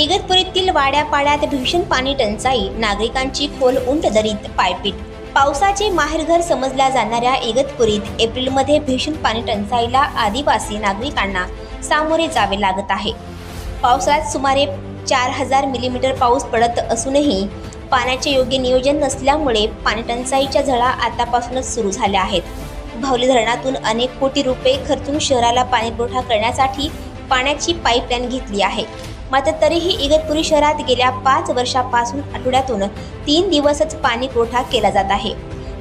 इगतपुरीतील वाड्यापाड्यात भीषण पाणी टंचाई. नागरिकांची खोल उंट दरीत पायपीट. पावसाचे माहेरघर समजल्या जाणाऱ्या इगतपुरीत एप्रिलमध्ये भीषण पाणी टंचाईला आदिवासी नागरिकांना सामोरे जावे लागत आहे. पावसाळ्यात सुमारे चार हजार मिलीमीटर पाऊस पडत असूनही पाण्याचे योग्य नियोजन नसल्यामुळे पाणी टंचाईच्या झळा आतापासूनच सुरू झाल्या आहेत. भावली धरणातून अनेक कोटी रुपये खर्चून शहराला पाणीपुरवठा करण्यासाठी पाण्याची पाईपलाईन घेतली आहे. मात्र तरीही इगतपुरी शहरात गेल्या पाच वर्षापासून आठवड्यातून तीन दिवसच पाणी पुरवठा केला जात आहे.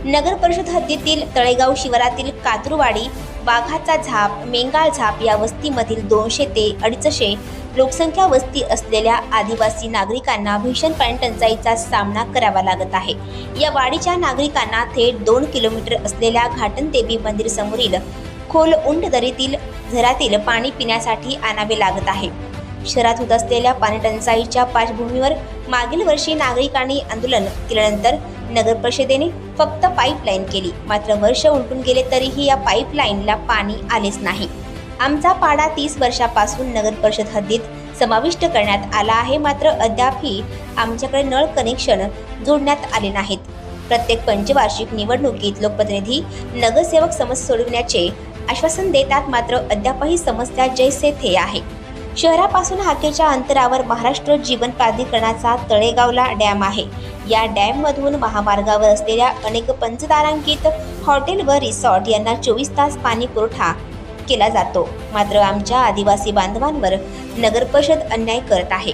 नगर परिषद हद्दीतील तळेगाव शिवारातील कातुरवाडी वाघाचा झाप मेंगाळ झाप या वस्तीमधील दोनशे ते अडीचशे लोकसंख्या वस्ती असलेल्या आदिवासी नागरिकांना भीषण पाणी टंचाईचा सामना करावा लागत आहे. या वाडीच्या नागरिकांना थेट दोन किलोमीटर असलेल्या घाटनदेवी मंदिर समोरील खोल उंट दरीतील झरातील पाणी पिण्यासाठी आणावे लागत आहे. शहरात होत असलेल्या पाणी टंचाईच्या पार्श्वभूमीवर मागील वर्षी नागरिकांनी आंदोलन केल्यानंतर नगर परिषदेने फक्त पाईपलाईन केली. मात्र वर्ष उलटून गेले तरीही या पाईपलाईनला पाणी आलेच नाही. आमचा पाडा तीस वर्षापासून नगर परिषद हद्दीत समाविष्ट करण्यात आला आहे. मात्र अद्यापही आमच्याकडे नळ कनेक्शन जोडण्यात आले नाहीत. प्रत्येक पंचवार्षिक निवडणुकीत लोकप्रतिनिधी नगरसेवक समस्या सोडविण्याचे आश्वासन देतात मात्र अद्यापही समस्या जैसे थे आहे. शहरापासून हाकेच्या अंतरावर महाराष्ट्र जीवन प्राधिकरणाचा तळेगावला डॅम आहे. या डॅममधून महामार्गावर असलेल्या अनेक पंचतारांकित हॉटेल व रिसॉर्ट यांना चोवीस तास पाणी पुरवठा केला जातो. मात्र आमच्या आदिवासी बांधवांवर नगर परिषद अन्याय करत आहे.